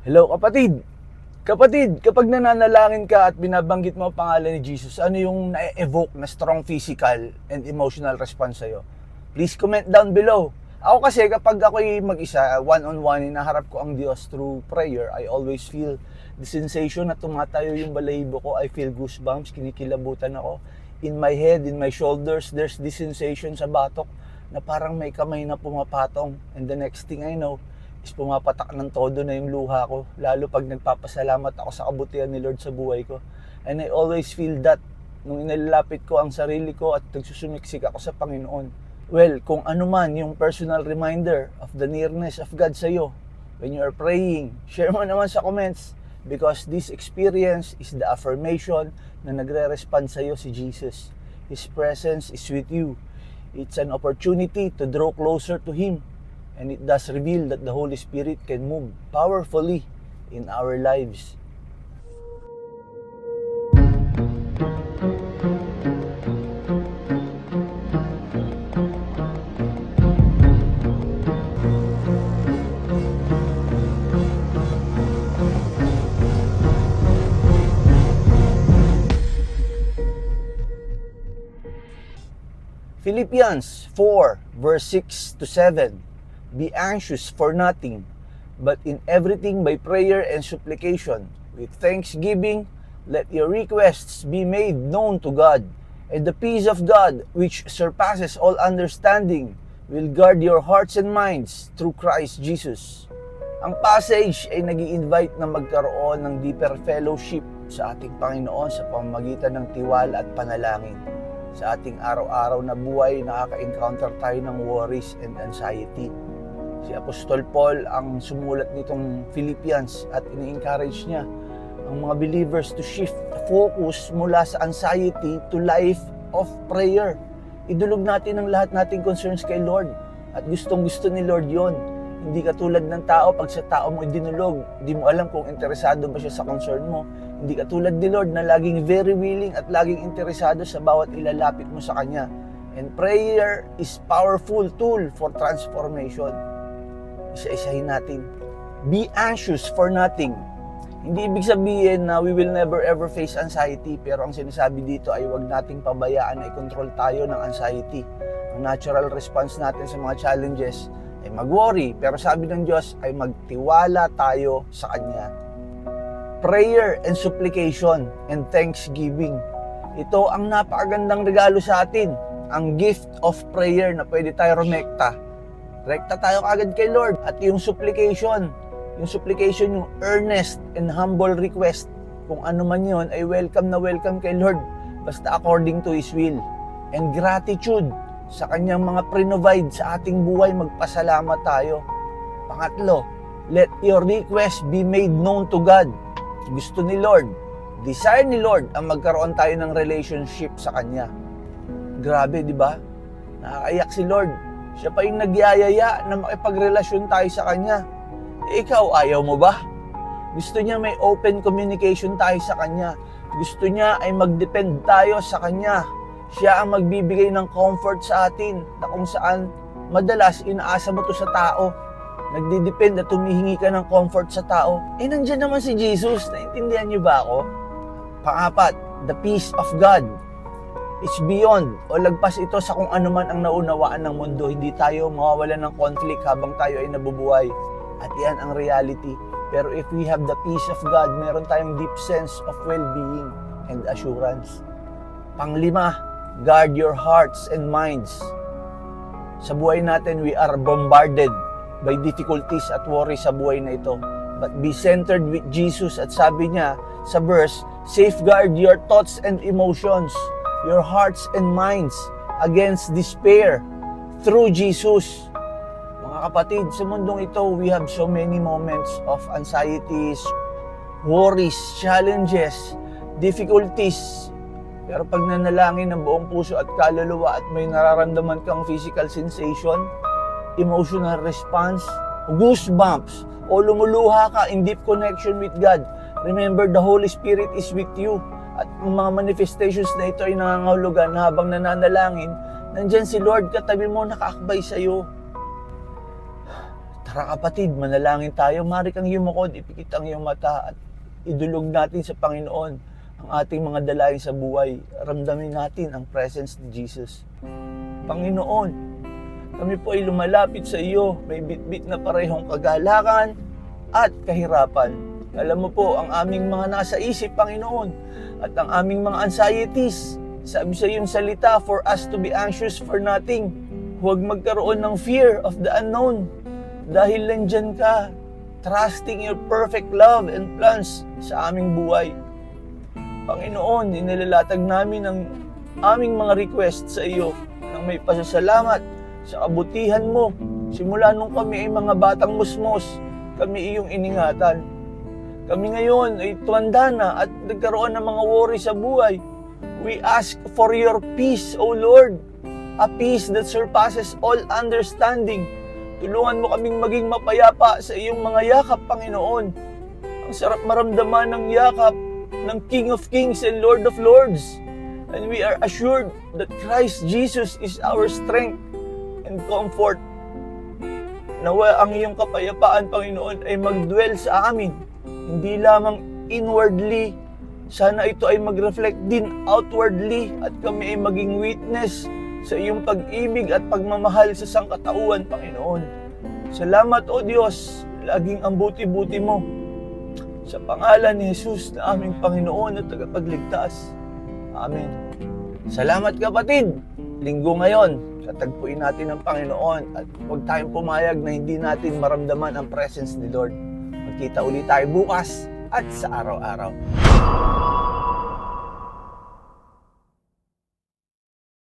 Hello kapatid! Kapatid, kapag nananalangin ka at binabanggit mo ang pangalan ni Jesus, ano yung na-evoke na strong physical and emotional response sa'yo? Please comment down below. Ako kasi kapag ako'y mag-isa, one-on-one, hinaharap ko ang Diyos through prayer, I always feel the sensation na tumatayo yung balahibo ko. I feel goosebumps, kinikilabutan ako. In my head, in my shoulders, there's this sensation sa batok na parang may kamay na pumapatong. And the next thing I know, is pumapatak ng todo na yung luha ko. Lalo pag nagpapasalamat ako sa kabutihan ni Lord sa buhay ko. And I always feel that nung inalalapit ko ang sarili ko at nagsusumiksik ako sa Panginoon. Well, kung ano man yung personal reminder of the nearness of God sa iyo when you are praying, share mo naman sa comments because this experience is the affirmation na nagre-respond sa iyo si Jesus. His presence is with you. It's an opportunity to draw closer to Him and it does reveal that the Holy Spirit can move powerfully in our lives. Philippians 4 verse 6 to 7 Be anxious for nothing, but in everything by prayer and supplication, with thanksgiving, let your requests be made known to God, and the peace of God, which surpasses all understanding, will guard your hearts and minds through Christ Jesus. Ang passage ay nag invite na magkaroon ng deeper fellowship sa ating Panginoon sa pamamagitan ng tiwala at panalangin. Sa ating araw-araw na buhay, nakaka-encounter tayo ng worries and anxiety. Si Apostol Paul ang sumulat nitong Philippians at ini-encourage niya ang mga believers to shift focus mula sa anxiety to life of prayer. Idulog natin ang lahat nating concerns kay Lord at gustong gusto ni Lord yon. Hindi katulad ng tao, pag sa tao mo idinulog, hindi mo alam kung interesado ba siya sa concern mo. Hindi katulad ni Lord na laging very willing at laging interesado sa bawat ilalapit mo sa Kanya. And prayer is powerful tool for transformation isa-isahin natin. Be anxious for nothing. Hindi ibig sabihin na we will never ever face anxiety, pero ang sinasabi dito ay huwag nating pabayaan na i-control tayo ng anxiety. Ang natural response natin sa mga challenges ay mag-worry, pero sabi ng Diyos ay magtiwala tayo sa Kanya. Prayer and supplication and thanksgiving. Ito ang napakagandang regalo sa atin, ang gift of prayer na pwede tayo rumekta Rekta tayo kagad kay Lord. At yung supplication, yung supplication, yung earnest and humble request, kung ano man yun, ay welcome na welcome kay Lord. Basta according to His will. And gratitude sa kanyang mga pre-provide sa ating buhay, magpasalamat tayo. Pangatlo, let your request be made known to God. Gusto ni Lord, desire ni Lord ang magkaroon tayo ng relationship sa Kanya. Grabe, di ba? Nakakayak si Lord siya pa yung nagyayaya na makipagrelasyon tayo sa Kanya. Eh, ikaw, ayaw mo ba? Gusto niya may open communication tayo sa Kanya. Gusto niya ay mag-depend tayo sa Kanya. Siya ang magbibigay ng comfort sa atin na kung saan madalas inaasa mo to sa tao. Nagdidepend at tumihingi ka ng comfort sa tao. Eh, nandyan naman si Jesus. Naintindihan niyo ba ako? Pangapat, the peace of God It's beyond o lagpas ito sa kung ano man ang naunawaan ng mundo. Hindi tayo mawawalan ng conflict habang tayo ay nabubuhay. At yan ang reality. Pero if we have the peace of God, meron tayong deep sense of well-being and assurance. Panglima, guard your hearts and minds. Sa buhay natin, we are bombarded by difficulties at worries sa buhay na ito. But be centered with Jesus at sabi niya sa verse, safeguard your thoughts and emotions your hearts and minds against despair through Jesus. Mga kapatid, sa mundong ito, we have so many moments of anxieties, worries, challenges, difficulties. Pero pag nanalangin ng buong puso at kaluluwa at may nararamdaman kang physical sensation, emotional response, goosebumps, o lumuluha ka in deep connection with God, remember the Holy Spirit is with you ang mga manifestations na ito ay nangangahulugan na habang nananalangin, nandyan si Lord katabi mo nakaakbay sa iyo. Tara kapatid, manalangin tayo. Mari kang yumukod, ipikit ang iyong mata at idulog natin sa Panginoon ang ating mga dalayan sa buhay. Ramdamin natin ang presence ni Jesus. Panginoon, kami po ay lumalapit sa iyo. May bitbit na parehong kagalakan at kahirapan. Alam mo po, ang aming mga nasa isip, Panginoon, at ang aming mga anxieties. Sabi sa iyong salita, for us to be anxious for nothing. Huwag magkaroon ng fear of the unknown. Dahil nandyan ka, trusting your perfect love and plans sa aming buhay. Panginoon, inilalatag namin ang aming mga request sa iyo ng may pasasalamat sa kabutihan mo. Simula nung kami ay mga batang musmos, kami iyong iningatan. Kami ngayon ay tuwanda na at nagkaroon ng mga worry sa buhay. We ask for your peace, O Lord. A peace that surpasses all understanding. Tulungan mo kaming maging mapayapa sa iyong mga yakap, Panginoon. Ang sarap maramdaman ng yakap ng King of Kings and Lord of Lords. And we are assured that Christ Jesus is our strength and comfort. Nawa ang iyong kapayapaan, Panginoon, ay magdwell sa amin. Hindi lamang inwardly, sana ito ay mag-reflect din outwardly at kami ay maging witness sa iyong pag-ibig at pagmamahal sa sangkatauhan, Panginoon. Salamat, O Diyos, laging ang buti-buti mo. Sa pangalan ni Jesus na aming Panginoon at tagapagligtas. Amen. Salamat kapatid! Linggo ngayon, katagpuin natin ang Panginoon at huwag tayong pumayag na hindi natin maramdaman ang presence ni Lord. Magkita ulit tayo bukas at sa araw-araw.